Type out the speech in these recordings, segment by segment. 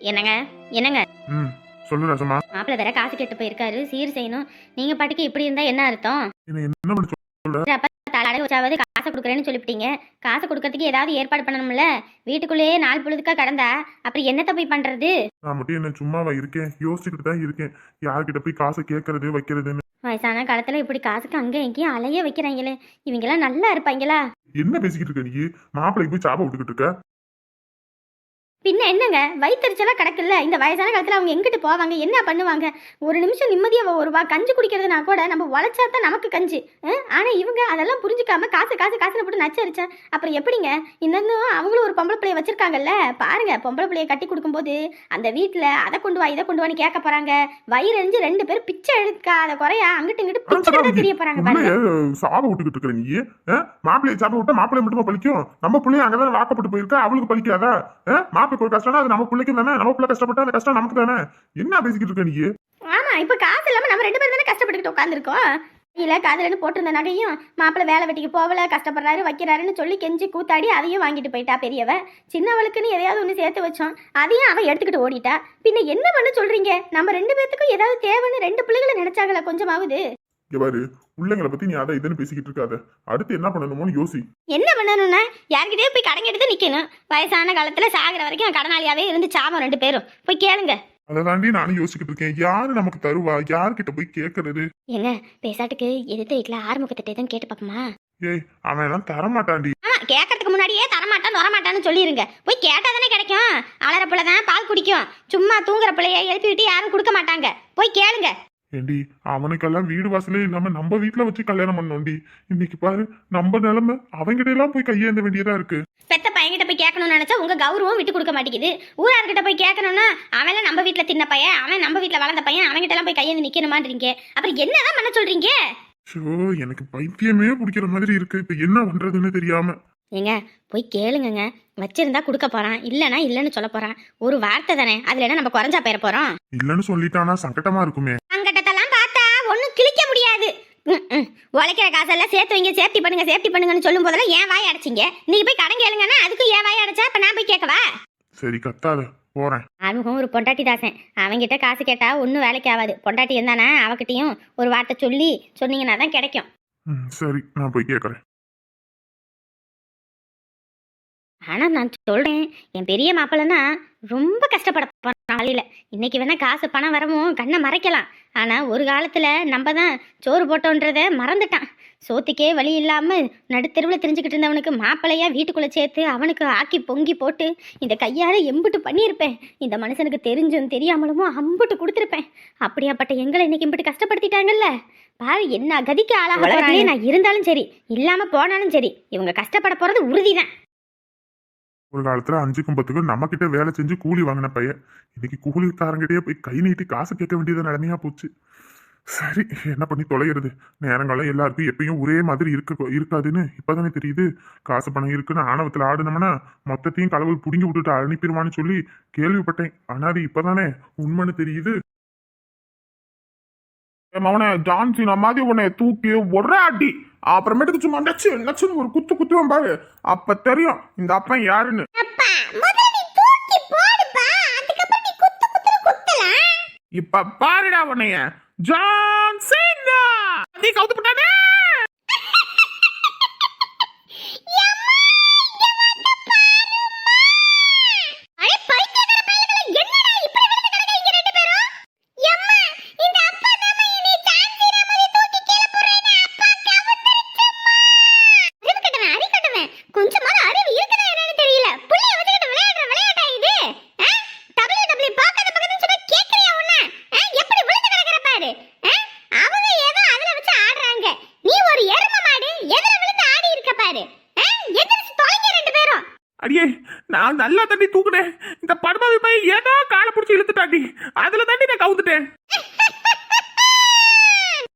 என்னங்க? என்னங்க? ம் சொல்லு ராசம்மா மாப்பிள்ளை வேற காசு கெட்டு போயிருக்காரு சீர் செய்யணும். நீங்க பாட்டுக்கு இப்படி இருந்தா என்ன அர்த்தம்? என்ன என்ன பண்ண சொல்ற? அப்ப தலாடை வச்சாவது காசை கொடுக்குறேன்னு சொல்லிவிட்டீங்க. காசை கொடுக்கறதுக்கு ஏதாவது ஏற்பாடு பண்ணணும்ல? வீட்டுக்குள்ளேயே நாள் பொழுதுக்கா கடந்தா அப்புறம் என்னத்த போய் பண்றது? நான் மட்டும் என்ன சும்மாவா இருக்கேன்? யோசிச்சுக்கிட்டு தான் இருக்கேன். யார்கிட்ட போய் காசை கேட்கறது வைக்கிறதுன்னு. வயசான காலத்துல இப்படி காசுக்கு அங்க எங்கேயும் அலைய வைக்கிறாங்களே. இவங்கெல்லாம் நல்லா இருப்பாங்களா? என்ன பேசிக்கிட்டு இருக்க நீ? மாப்பிள்ளைக்கு போய் விட்டுக்கிட்டு இருக்க? பின்ன என்னங்க? வயிற்றுச்சலா கிடக்குல்ல? இந்த வயசான காலத்துல அவங்க எங்கிட்டு போவாங்க? என்ன பண்ணுவாங்க? ஒரு நிமிஷம் நிம்மதியா ஒரு வா கஞ்சி குடிக்கிறதுனா கூட நம்ம உழைச்சா தான் நமக்கு கஞ்சி? ஆனா இவங்க அதெல்லாம் புரிஞ்சுக்காம காசு காசு காசுன்னு போட்டு நச்சரிச்சா அப்புறம் எப்படிங்க? இன்னும் அவங்களும் ஒரு பொம்பளை பிள்ளைய வச்சிருக்காங்கல்ல? பாருங்க பொம்பளை பிள்ளைய கட்டி கொடுக்கும்போது அந்த வீட்டுல அதை கொண்டு வா இதை கொண்டு வான்னு கேட்க போறாங்க. வயிறு எரிஞ்சு ரெண்டு பேரும் பிச்சை எடுக்காத குறையா அங்கிட்டு இங்கிட்டு பிச்சை தெரிய போறாங்க சாப விட்டுக்கிட்டு இருக்க நீ? மாப்பிள்ளைய சாப்ப விட்டா மாப்பிள்ளை மட்டுமா பழிக்கும்? நம்ம பிள்ளைய அங்கதான் வாக்கப்பட்டு போயிருக்கா? அவளுக்கு பழிக்காதா? ஆ? மாப்பிள்ளைக்கு ஒரு கஷ்டம்னா அது நம்ம பிள்ளைக்கு தானே? நம்ம பிள்ளை கஷ்டப்பட்டா அந்த கஷ்டம் நமக்கு தானே? என்ன பேசிக்கிட்டு இருக்க நீ? ஆமா இப்ப காசு இல்லாம நம்ம ரெண்டு பேரும் தானே கஷ்டப்பட்டுக்கிட்டு உட்காந்துருக்கோம் இல்ல காதுலன்னு போட்டிருந்த நகையும் மாப்பிள்ளை வேலை வெட்டிக்கு போகல கஷ்டப்படுறாரு வைக்கிறாருன்னு சொல்லி கெஞ்சி கூத்தாடி அதையும் வாங்கிட்டு போயிட்டா பெரியவ. சின்னவளுக்குன்னு எதையாவது ஒன்று சேர்த்து வச்சோம். அதையும் அவன் எடுத்துக்கிட்டு ஓடிட்டா. பின்ன என்ன பண்ண சொல்றீங்க? நம்ம ரெண்டு பேத்துக்கும் ஏதாவது தேவைன்னு ரெண்டு பிள்ளைகளை நினைச்சாங்களா கொஞ்சமாவது? இங்க பாரு பிள்ளைங்களை பத்தி நீ அதை இதுன்னு பேசிக்கிட்டு இருக்காத. அடுத்து என்ன பண்ணணுமோன்னு யோசி. என்ன பண்ணணும்னா யார்கிட்டயே போய் கடன் எடுத்து நிக்கணும். வயசான காலத்துல சாகுற வரைக்கும் கடனாளியாவே இருந்து சாமம் ரெண்டு பேரும். போய் கேளுங்க. அதை தாண்டி நானும் யோசிச்சுக்கிட்டு இருக்கேன். யாரு நமக்கு தருவா? யார்கிட்ட போய் கேட்கறது ஏங்க பேசாட்டுக்கு எதிர்த்த வீட்டுல ஆறுமுகத்திட்ட எதுவும் கேட்டு பாப்போமா? ஏய் அவன் எல்லாம் தரமாட்டான்டி. கேட்கறதுக்கு முன்னாடியே தரமாட்டான் வரமாட்டான்னு சொல்லிருங்க. போய் கேட்டா தானே கிடைக்கும். அலற பிள்ளை தான் பால் குடிக்கும். சும்மா தூங்குற பிள்ளைய எழுப்பி விட்டு யாரும் கொடுக்க மாட்டாங்க. போய் கேளுங்க. ஏண்டி அவனுக்கெல்லாம் வீடு வாசலே இல்லாம நம்ம வீட்டுல வச்சு கல்யாணம் பண்ணோண்டி. இன்னைக்கு பாரு நம்ம நிலைமை அவங்கிட்ட எல்லாம் போய் கையேந்த வேண்டியதா இருக்கு. பெத்த பையன்கிட்ட போய் கேட்கணும்னு நினைச்சா உங்க கௌரவம் விட்டு கொடுக்க மாட்டேங்குது. ஊரார்கிட்ட போய் கேட்கணும்னா அவன் நம்ம வீட்ல தின்ன பையன் அவன் நம்ம வீட்ல வளர்ந்த பையன் அவன்கிட்ட எல்லாம் போய் கையேந்து நிக்கணுமான்றீங்க. அப்புறம் என்னதான் பண்ண சொல்றீங்க? ஷோ எனக்கு பைத்தியமே பிடிக்கிற மாதிரி இருக்கு. இப்ப என்ன பண்றதுன்னு தெரியாம. ஏங்க போய் கேளுங்கங்க. வச்சிருந்தா கொடுக்க போறான். இல்லனா இல்லன்னு சொல்ல போறான். ஒரு வார்த்தை தானே. அதுல என்ன நம்ம குறைஞ்சா போயிட போறோம்? இல்லன்னு சொல்லிட்டானா சங்கடமா இருக்குமே. சங்கடத்தெல்லாம் பார்த்தா ஒன்றும் கிழிக்க முடியாது. உழைக்கிற காசெல்லாம் சேர்த்து வைங்க சேஃப்டி பண்ணுங்க சேஃப்டி பண்ணுங்கன்னு சொல்லும் போதெல்லாம் ஏன் வாய் அடைச்சிங்க. நீங்க போய் கடன் கேளுங்கன்னா அதுக்கும் ஏன் வாய் அடைச்சா இப்ப நான் போய் கேட்கவா? சரி கத்தாத. போறேன். ஆறுமுகம் ஒரு பொண்டாட்டி தாசன். அவங்கிட்ட காசு கேட்டா ஒன்றும் வேலைக்கு ஆகாது பொண்டாட்டி இருந்தானா? அவகிட்டையும் ஒரு வார்த்தை சொல்லி சொன்னீங்கன்னா தான் கிடைக்கும். சரி. நான் போய் கேக்குறேன். ஆனா நான் சொல்றேன் என் பெரிய மாப்பிள்ளனா ரொம்ப கஷ்டப்பட போறான் வழியில இன்னைக்கு வேணா காசு பணம் வரவும் கண்ணை மறைக்கலாம். ஆனா ஒரு காலத்துல நம்ம தான் சோறு போட்டோன்றத மறந்துட்டான். சோத்துக்கே வழி இல்லாம நடுத்தெருவில் தெரிஞ்சுக்கிட்டு இருந்தவனுக்கு மாப்பிள்ளையா வீட்டுக்குள்ள சேர்த்து அவனுக்கு ஆக்கி பொங்கி போட்டு இந்த கையால எம்புட்டு பண்ணியிருப்பேன். இந்த மனுஷனுக்கு தெரிஞ்சும் தெரியாமலுமோ அம்புட்டு கொடுத்துருப்பேன். அப்படியாப்பட்ட எங்களை இன்னைக்கு இம்புட்டு கஷ்டப்படுத்திட்டாங்கல்ல? பாரு என்ன கதிக்கு ஆளாக நான் இருந்தாலும் சரி இல்லாம போனாலும் சரி இவங்க கஷ்டப்பட போறது உறுதிதான். ஒரு காலத்துல அஞ்சுக்கும் பத்துக்கும் நம்ம கிட்ட வேலை செஞ்சு கூலி வாங்கின பையன். இன்னைக்கு கூலிக்காரங்கிட்டே போய் கை நீட்டி காசு கேட்க வேண்டியது நிலைமையா போச்சு. சரி என்ன பண்ணி தொலைகிறது நேரங்காலம் எல்லாருக்கும் எப்பயும் ஒரே மாதிரி இருக்க இருக்காதுன்னு இப்பதானே தெரியுது. காசு பணம் இருக்குன்னு ஆணவத்துல ஆடுனோம்னா மொத்தத்தையும் கடவுள் புடுங்கி விட்டுட்டு அனுப்பிடுவான்னு சொல்லி கேள்விப்பட்டேன். ஆனா அது இப்பதானே உண்மைன்னு தெரியுது. அவனை ஜான்சினா மாதிரி உன்னை தூக்கி ஒரே அடி. அப்புறமேட்டுக்கு சும்மா நச்சு நச்சுன்னு ஒரு குத்து குத்துவன் பாரு. அப்ப தெரியும் இந்த அப்பன் யாருன்னு. இப்ப பாருடா உன்னைய. ஜான்சினா நீ கவுத்து போட்டானே! அடியே நான் நல்லா தண்ணி தூக்குனேன். இந்த படுபாவி பையன் ஏதோ காலை பிடிச்சி இழுத்துட்டாண்டி. அதுல தண்ணி நான் கவுத்துட்டேன்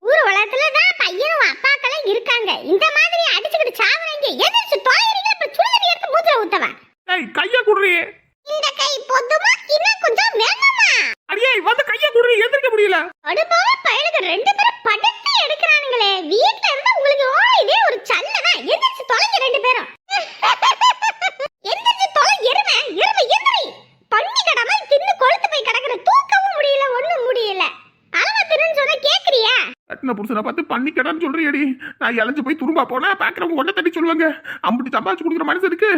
ஊர் உலகத்துல தான் பையனும் அப்பாக்களும் இருக்காங்க. இந்த மாதிரி அடிச்சுக்கிட்டு சாவுறீங்க எந்திரிச்சு தொலைறீங்க அப்புறம் சுடுதண்ணி எடுத்து மூத்திர ஊத்தவா? ஏய் கைய குடுறியே. இந்த கை பொதுமா இன்னும் கொஞ்சம் வேணுமா அடியே வந்து கைய குடுறி எந்திரிக்க முடியல. அடுப்போல பயலுக்கு ரெண்டு பேரும் படுத்து எடுக்கிறானுங்களே. வீட்ல இருந்து உங்களுக்கு இதே ஒரு சல்லதான். எந்திரிச்சு தொலைங்க ரெண்டு பேரும் எந்திரிச்சு தொலை எருமை எருமை எந்திரி பண்ணி கடமை தின்னு கட்டின புருஷனை பார்த்து பண்ணிக்கடான்னு சொல்றியடி. நான் இழைஞ்சு போய் துரும்பா போனா பாக்குறவங்க ஒன்றை தட்டி சொல்லுவாங்க. அம்புட்டி சம்பாதிச்சு கொடுக்குற மனுஷனுக்கு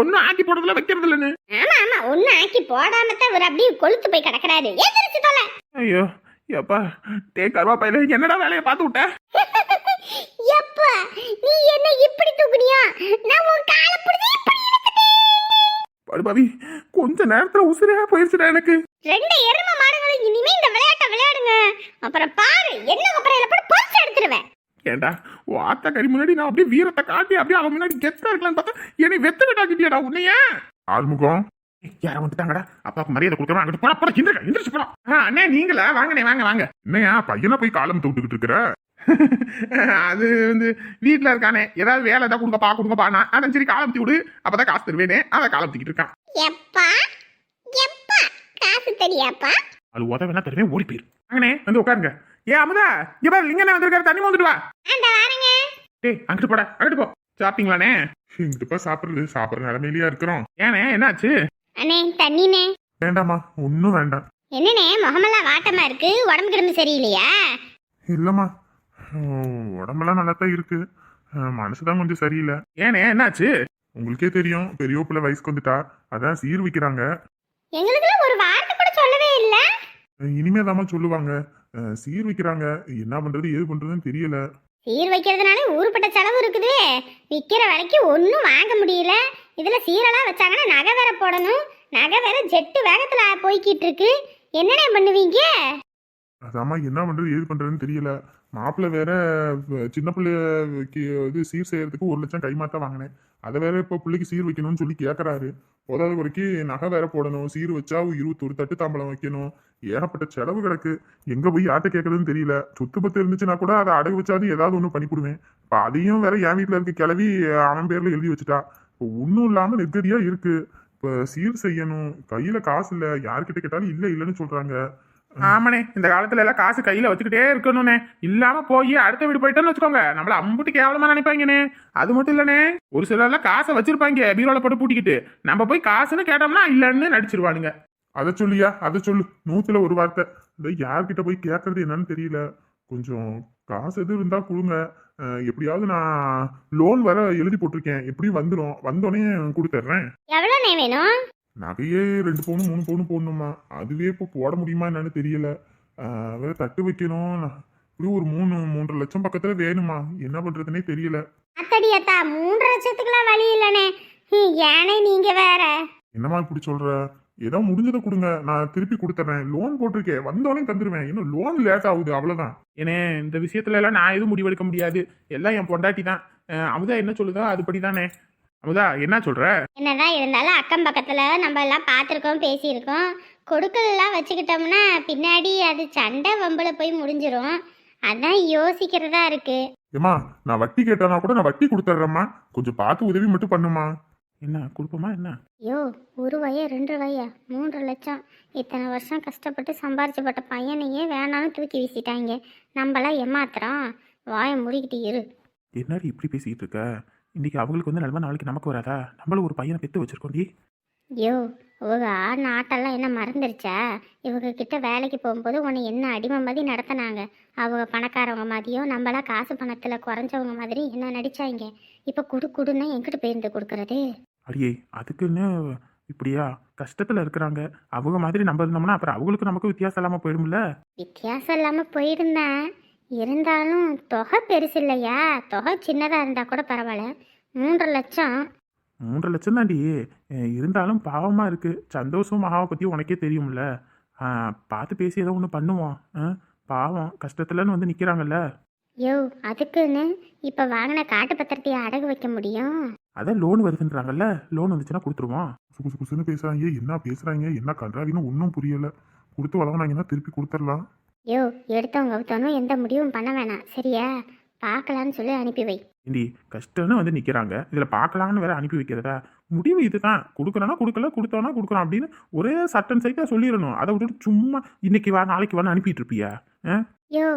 ஒன்னும் ஆக்கி போடுறதுல வைக்கிறது இல்லைன்னு. ஆமா ஆமா ஒண்ணு ஆக்கி போடாம தான் ஒரு அப்படியே கொளுத்து போய் கிடக்குறாரு. எந்திரிச்சு தொலை. ஐயோ எப்பா டே கருவா பையில என்னடா வேலையை பார்த்து விட்ட? எப்பா நீ என்ன இப்படி தூக்குனியா? நான் உன் காலை பிடிச்சி இப்படி படுபாவி கொஞ்ச நேரத்துல உசிரியா போயிருச்சுடா எனக்கு. ரெண்டு எருமை மாடுகளும் இனிமே இந்த விளையாட்டை விளையாடுங்க. அப்புறம் பாரு என்ன அப்புறம் போட்டு பொறிச்சு எடுத்துருவேன். ஏண்டா வாத்த கறி முன்னாடி நான் அப்படியே வீரத்தை காட்டி அப்படியே அவன் முன்னாடி கெத்தா இருக்கலாம்னு பார்த்தா என்னை வெத்த விட்டாக்கிட்டியாடா உன்னைய. ஆறுமுகம். யார வந்துட்டாங்கடா. அப்பாவுக்கு மரியாதை கொடுக்கணும் அங்கிட்டு போனா. அப்புறம் எந்திரிக்க எந்திரிச்சு போலாம் அண்ணே நீங்களா? வாங்கண்ணே வாங்க வாங்க. என்னையா பையனை போய் காலம் தூட்டுக்கிட்டு இருக்கிற. அது வந்து வீட்டில் இருக்கானே. ஏதாவது வேலை ஏதாவது கொடுங்கப்பா கொடுங்கப்பா. நான் அதான் சரி காலம் விடு. அப்பதான் காசு தருவேனே. அதை காலம் தூக்கிட்டு இருக்கான். எப்பா? எப்பா? காசு தெரியாப்பா? அது உதவினா தருவேன் ஓடி போயிரு. வாங்கண்ணே வந்து உட்காருங்க. ஏ அமுதா இங்க பாரு லிங்கண்ணே வந்திருக்காரு. தண்ணி வந்துட்டு வா. டேய் அங்கிட்டு போடா அங்கிட்டு போ. சாப்பிட்டீங்களாண்ணே? எங்கிட்டப்பா சாப்பிடுறது சாப்பிடுற நிலைமையிலயா இருக்கிறோம். ஏண்ணே என்னாச்சு? அண்ணே தண்ணினே வேண்டாம்மா ஒன்றும் வேண்டாம். என்னண்ணே முகமெல்லாம் வாட்டமா இருக்கு? உடம்பு கிடம்பு சரியில்லையா? இல்லம்மா உடம்பெல்லாம் நல்லா தான் இருக்கு மனசுதான் கொஞ்சம் சரியில்லை. ஏண்ணே என்னாச்சு? உங்களுக்கே தெரியும் பெரிய பிள்ளை வயசுக்கு வந்துட்டா. அதான் சீர் வைக்கிறாங்க எங்களுக்குலாம் ஒரு வார்த்தை கூட சொல்லவே இல்ல. அஹ், இனிமேதாம்மா சொல்லுவாங்க. சீர் வைக்கிறாங்க. என்ன பண்றது ஏது பண்றதுன்னு தெரியல. சீர் வைக்கிறதுனால ஊருப்பட்ட செலவு இருக்குது. விற்கிற விலைக்கு ஒன்றும் வாங்க முடியல. இதுல சீரெல்லாம் வச்சாங்கன்னா நகை வேற போடணும். நகை வேற ஜெட்டு வேகத்துல போய்கிட்டு இருக்கு. என்னண்ணே பண்ணுவீங்க? அதாம்மா என்ன பண்றது ஏது பண்றதுன்னு தெரியல. மாப்பிள்ளை வேற சின்ன பிள்ளைக்கு இது சீர் செய்யறதுக்கு ஒரு லட்சம் கைமாத்தா வாங்கினேன். அதை வேற இப்போ பிள்ளைக்கு சீர் வைக்கணும்னு சொல்லி கேட்கறாரு போதாத குறைக்கு நகை வேற போடணும் சீர் வச்சா இருபத்தொரு தட்டு தாம்பலம் வைக்கணும். ஏகப்பட்ட செலவு கிடக்கு. எங்க போய் யார்கிட்ட கேட்கறதுன்னு தெரியல. சொத்து பத்து இருந்துச்சுன்னா கூட அதை அடகு வச்சாது ஏதாவது ஒன்று பண்ணிவிடுவேன் இப்போ அதையும் வேற என் வீட்டில் இருக்க கிளவி அவன் பேர்ல எழுதி வச்சுட்டா. இப்போ ஒன்றும் இல்லாம நெருக்கடியா இருக்கு. இப்போ சீர் செய்யணும். கையில காசு இல்லை. யார்கிட்ட கேட்டாலும் இல்லை இல்லைன்னு சொல்றாங்க. ஆமாண்ணே இந்த காலத்துல எல்லாம் காசு கையில வச்சுக்கிட்டே இருக்கணும்னே இல்லாம போய் அடுத்த வீடு போயிட்டோன்னு வச்சுக்கோங்க. நம்மள அம்புட்டு கேவலமா நினைப்பாங்கண்ணே. அது மட்டும் இல்லனே ஒரு சிலர் எல்லாம் காசை வச்சிருப்பாங்க பீரோல போட்டு பூட்டிக்கிட்டு. நம்ம போய் காசுன்னு கேட்டோம்னா இல்லைன்னு நடிச்சிருவானுங்க. அதை சொல்லியா? அதை சொல்லு. நூத்துல ஒரு வார்த்தை. இதை யார்கிட்ட போய் கேட்கறது என்னன்னு தெரியல. கொஞ்சம் காசு எதுவும் இருந்தா கொடுங்க. எப்படியாவது நான் லோன் வர எழுதி போட்டிருக்கேன். எப்படியும் வந்துடும் வந்தோடனே கொடுத்துட்றேன். எவ்வளோண்ணே வேணும்? நகையே ரெண்டு பவுன் மூணு பவுன் போடணுமா? அதுவே இப்போ போட முடியுமா என்னன்னு தெரியல. வேற தட்டு வைக்கணும். நான் இப்படியும் ஒரு மூணு மூன்றரை லட்சம் பக்கத்துல வேணுமா? என்ன பண்றதுனே தெரியல. அத்தடி அத்தா மூன்று லட்சத்துக்குலாம் வழி ஹம், ஏனே நீங்க வேற. என்னம்மா இப்படி சொல்ற? ஏதோ முடிஞ்சதை கொடுங்க. நான் திருப்பி கொடுத்துட்றேன் லோன் போட்டிருக்கேன் வந்தோடனே தந்துடுவேன் இன்னும் லோன் லேட் ஆகுது. அவ்வளவுதான். ஏனே இந்த விஷயத்துல எல்லாம் நான் எதுவும் முடிவெடுக்க முடியாது. எல்லாம் என் பொண்டாட்டி தான் அமுதா என்ன சொல்லுதோ அதுபடி தானே அமுதா என்ன சொல்ற? என்னதான் இருந்தாலும் அக்கம் பக்கத்துல நம்ம எல்லாம் பார்த்துருக்கோம் பேசியிருக்கோம். கொடுக்கலெல்லாம் வச்சுக்கிட்டோம்னா பின்னாடி அது சண்டை வம்புல போய் முடிஞ்சிரும். அதான் யோசிக்கிறதா இருக்கு. ஏம்மா நான் வட்டி கேட்டானா கூட நான் வட்டி கொடுத்துட்றேம்மா. கொஞ்சம் பார்த்து உதவி மட்டும் பண்ணுமா என்ன கொடுப்போமா என்ன? ஐயோ ஒரு வய ரெண்டு வய மூன்று லட்சம். இத்தனை வருஷம் கஷ்டப்பட்டு சம்பாரிச்சப்பட்ட பையனையே வேணாலும் தூக்கி வீசிட்டாங்க. நம்மளாம் ஏமாத்துறோம். வாயை மூடிக்கிட்டு இரு. என்னடி இப்படி பேசிக்கிட்டு இருக்க? இன்னைக்கு அவங்களுக்கு வந்து நிலமை நாளைக்கு நமக்கு வராதா? நம்மளும் ஒரு பையனை பெத்து வச்சிருக்கோண்டி ஐயோ இவங்க ஆடின ஆட்டெல்லாம் என்ன மறந்துருச்சா? இவங்க கிட்ட வேலைக்கு போகும்போது உன்னை என்ன அடிமை மாதிரி நடத்தினாங்க? அவங்க பணக்காரவங்க மாதிரியும் நம்மளாம் காசு பணத்தில் குறைஞ்சவங்க மாதிரி என்ன நடிச்சாங்க? இப்போ குடு குடுன்னா எங்கிட்ட பேருந்து கொடுக்கறது. அடியே அதுக்குன்னு இப்படியா? கஷ்டத்துல இருக்கிறாங்க. அவங்க மாதிரி நம்ம இருந்தோம்னா அப்புறம் அவங்களுக்கு நமக்கு வித்தியாசம் இல்லாம போயிடும்ல? வித்தியாசம் இல்லாமல் போயிருந்தேன். இருந்தாலும் தொகை பெருசு இல்லையா தொகை சின்னதாக இருந்தால் கூட பரவாயில்ல. மூன்று லட்சம். மூன்றரை லட்சம் தாண்டி இருந்தாலும் பாவமா இருக்கு. சந்தோஷம் மகாவை பத்தி உனக்கே தெரியும்ல. பார்த்து பேசி ஏதோ ஒன்று பண்ணுவோம். பாவம் கஷ்டத்துலன்னு வந்து நிக்கிறாங்கல்ல. யோ அதுக்குன்னு இப்போ வாங்கின காட்டு பத்திரத்தையை அடகு வைக்க முடியும்? அதான் லோன் வருதுன்றாங்கல்ல. லோன் வந்துச்சுன்னா கொடுத்துருவோம். குசு குசுன்னு பேசுறாங்க. என்ன பேசுறாங்க? என்ன கன்றாவின்னு ஒன்றும் புரியல. கொடுத்து வளர்ந்தாங்கன்னா திருப்பி கொடுத்துடலாம். யோ எடுத்தவங்க ஒருத்தவனும் எந்த முடிவும் பண்ண வேணாம். சரியா? பார்க்கலான்னு சொல்லி அனுப்பி வை. ஏண்டி கஷ்டம்னு வந்து நிக்கிறாங்க. இதுல பார்க்கலாம்னு வேற அனுப்பி வைக்கிறதா? முடிவு இதுதான். கொடுக்கறனா கொடுக்கல கொடுத்தோன்னா கொடுக்குறோம் அப்படின்னு ஒரே சட்டன் சைட்டா சொல்லிடணும் அதை விட்டுட்டு சும்மா இன்னைக்கு வா நாளைக்கு வான்னு அனுப்பிட்டு இருப்பியா? யோ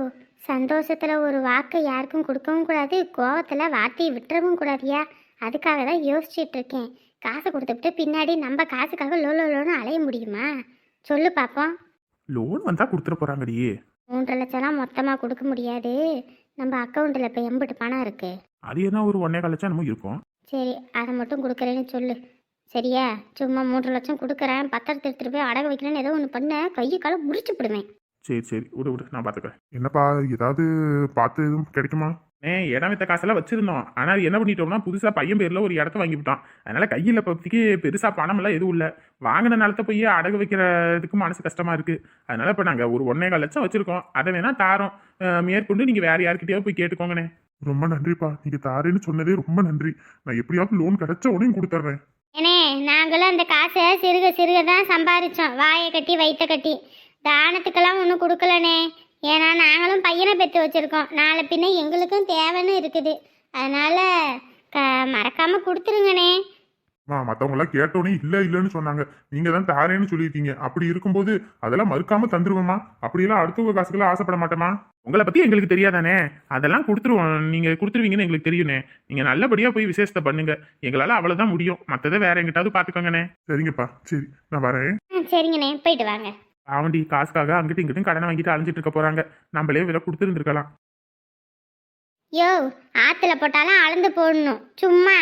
சந்தோஷத்தில் ஒரு வாக்கை யாருக்கும் கொடுக்கவும் கூடாது கோவத்தில் வார்த்தையை விட்டுறவும் கூடாதியா? அதுக்காக தான் யோசிச்சுட்டு இருக்கேன். காசு கொடுத்துட்டு பின்னாடி நம்ம காசுக்காக லோ லோ லோன்னு அலைய முடியுமா? சொல்லு பார்ப்போம் லோன் வந்தா கொடுத்துட போறாங்கடி. மூன்றரை லட்சம்லாம் மொத்தமாக கொடுக்க முடியாது. நம்ம அக்கௌண்ட்டில் இப்போ எண்பட்டு பணம் இருக்கு. அது என்ன ஒரு ஒன்னே கால் லட்சம் என்னமோ இருக்கும். சரி அதை மட்டும் கொடுக்குறேன்னு சொல்லு. சரியா? சும்மா மூன்று லட்சம் கொடுக்குறேன். பத்திரத்தை எடுத்துகிட்டு போய் அடகு வைக்கிறேன்னு ஏதோ ஒன்று பண்ண. கையை காலை முறிச்சு போடுவேன். சரி சரி. விடு விடு. நான் பார்த்துக்கிறேன் என்னப்பா ஏதாவது பார்த்து எதுவும் கிடைக்குமா? இடம் வித்த காசெல்லாம் வச்சிருந்தோம். ஆனால் அது என்ன பண்ணிட்டோம்னா புதுசாக பையன் பேரில் ஒரு இடத்த வாங்கி விட்டான். அதனால கையில் இப்போதைக்கு பெருசாக பணமெல்லாம் எதுவும் இல்லை. வாங்கின நிலத்தை போய் அடகு வைக்கிறதுக்கு மனசு கஷ்டமா இருக்கு. அதனால இப்போ நாங்கள் ஒரு ஒன்னே கால் லட்சம் வச்சிருக்கோம். அதை வேணா தாரோம். மேற்கொண்டு நீங்கள் வேற யார்கிட்டயாவது போய் கேட்டுக்கோங்கண்ணே. ரொம்ப நன்றிப்பா. நீங்க தாரேன்னு சொன்னதே ரொம்ப நன்றி. நான் எப்படியாவது லோன் கிடைச்ச உடனே கொடுத்துட்றேன் ஏனே நாங்களும் அந்த காசை சிறுக சிறுக தான் சம்பாதிச்சோம் வாயை கட்டி வயிற்ற கட்டி. தானத்துக்கெல்லாம் ஒன்றும் கொடுக்கலனே ஏன்னா நாங்களும் பையனை பெற்று வச்சுருக்கோம். நாளை பின்ன எங்களுக்கும் தேவைன்னு இருக்குது. அதனால் க மறக்காமல் கொடுத்துருங்கண்ணே. மா மத்தவங்க எல்லாம் கேட்டோன்னே இல்ல இல்லன்னு சொன்னாங்க. நீங்க தான் தாரேன்னு சொல்லியிருக்கீங்க. அப்படி இருக்கும்போது அதெல்லாம் மறுக்காம தந்துருவேமா அப்படியெல்லாம் அடுத்தவங்க காசுக்கெல்லாம் ஆசைப்பட மாட்டேமா உங்களை பற்றி எங்களுக்கு தெரியாதானே? அதெல்லாம் கொடுத்துருவோம். நீங்கள் கொடுத்துருவீங்கன்னு எங்களுக்கு தெரியுண்ணே நீங்கள் நல்லபடியாக போய் விசேஷத்தை பண்ணுங்க. எங்களால் அவ்வளோதான் முடியும். மற்றதை வேற எங்கிட்டாவது பார்த்துக்கோங்கண்ணே சரிங்கப்பா. சரி நான் வரேன். சரிங்கண்ணே. போயிட்டு வாங்க. ஆவண்டி காசுக்காக அங்கிட்டு இங்கிட்டும் கடனை வாங்கிட்டு அலைஞ்சிட்டு இருக்க போகிறாங்க நம்மளே விலை கொடுத்துருந்துருக்கலாம். யோ ஆற்றுல போட்டாலும் அளந்து போடணும். சும்மா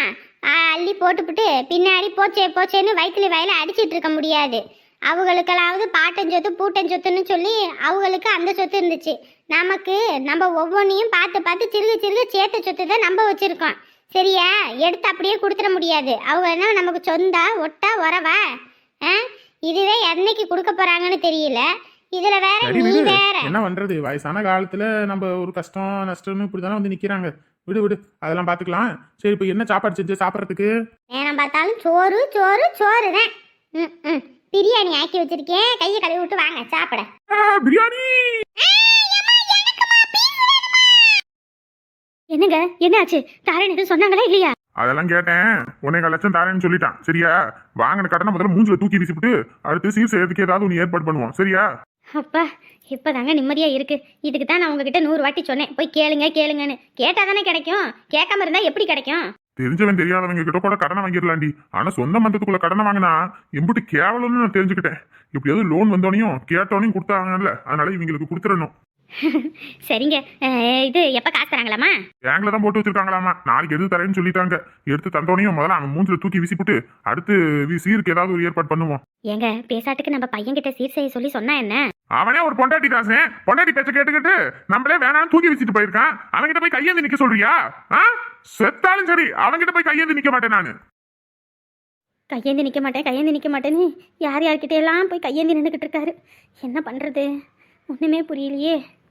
ஆ, அள்ளி போட்டுப்புட்டு பின்னாடி போச்சே போச்சேன்னு வயிற்றுல வயல அடிச்சிட்டு இருக்க முடியாது. அவங்களுக்கெல்லாவது பாட்டன் சொத்து பூட்டன் சொத்துன்னு சொல்லி அவங்களுக்கு அந்த சொத்து இருந்துச்சு. நமக்கு நம்ம ஒவ்வொன்றையும் பார்த்து பார்த்து சிறுக சிறுக சேர்த்த சொத்து தான் நம்ம வச்சுருக்கோம். சரியா? எடுத்து அப்படியே கொடுத்துட முடியாது. அவங்க என்ன நமக்கு சொந்தா ஒட்டா உறவா? ஆ இதுவே என்னைக்கு கொடுக்க போறாங்கன்னு தெரியல. இதுல வேற நீ விடு. வேற. என்ன பண்றது? வயசான காலத்துல நம்ம ஒரு கஷ்டம் நஷ்டம்னு இப்படி தானே வந்து நிக்கிறாங்க. விடு விடு. அதெல்லாம் பார்த்துக்கலாம் சரி இப்போ என்ன சாப்பாடு செஞ்சு? சாப்பிட்றதுக்கு? நேரம் பார்த்தாலும் சோறு சோறு சோறு தான். ம் ம். பிரியாணி ஆக்கி வச்சிருக்கேன். கையை கழுவி விட்டு வாங்க சாப்பிட. பிரியாணி! என்னங்க? என்னாச்சு? தாரன் எதுவும் சொன்னாங்களா இல்லையா? அதெல்லாம் கேட்டேன். உன்னை லட்சம் தாரேன்னு சொல்லிட்டான். சரியா? வாங்கின கடனை முதல்ல மூஞ்சில தூக்கி வீசிவிட்டு அடுத்து சீர் செய்யறதுக்கு ஏதாவது ஒன்று ஏற்பாடு பண்ணுவோம். சரியா? அப்பா இப்பதாங்க நிம்மதியா இருக்கு. இதுக்கு தான் நான் உங்ககிட்ட நூறு வாட்டி சொன்னேன். போய் கேளுங்க கேளுங்கன்னு. கேட்டா தானே கிடைக்கும்? கேட்காம இருந்தா எப்படி கிடைக்கும்? தெரிஞ்சவன் தெரியாதவங்க கிட்ட கூட கடனை வாங்கிடலாண்டி. ஆனா சொந்த மந்தத்துக்குள்ள கடனை வாங்கினா எம்பிட்டு கேவலம்னு நான் தெரிஞ்சுக்கிட்டேன். எப்படியாவது லோன் வந்தோனையும் கேட்டோனையும் கொடுத்தாங்கல்ல. அதனால இவங்களுக்கு கொடுத்துடணும். சரிங்க. இது எப்ப காசு தராங்களாமா பேங்க்ல தான் போட்டு வச்சிருக்காங்களாமா நாளைக்கு எடுத்து தரேன்னு சொல்லிட்டாங்க. எடுத்து தந்தோனையும் முதல்ல அவன் மூஞ்சில தூக்கி வீசிப்புட்டு அடுத்து வி- சீருக்கு ஏதாவது ஒரு ஏற்பாடு பண்ணுவோம். ஏங்க பேசாட்டுக்கு நம்ம பையன்கிட்ட சீர் செய்ய சொல்லி சொன்னா என்ன? அவனே ஒரு பொண்டாட்டி தாசன் பொண்டாட்டி பேச்ச கேட்டுக்கிட்டு நம்மளே வேணாம்னு தூக்கி வச்சுட்டு போயிருக்கான். அவன்கிட்ட போய் கையேந்தி நிக்க சொல்றியா? ஆ? செத்தாலும் சரி அவன்கிட்ட போய் கையேந்தி நிக்க மாட்டேன் நானு. கையேந்தி நிக்க மாட்டேன் கையேந்தி நிக்க மாட்டேன்னு யார் யார்கிட்ட எல்லாம் போய் கையேந்தி நின்றுக்கிட்டு இருக்காரு? என்ன பண்றது? ஒண்ணுமே புரியலையே.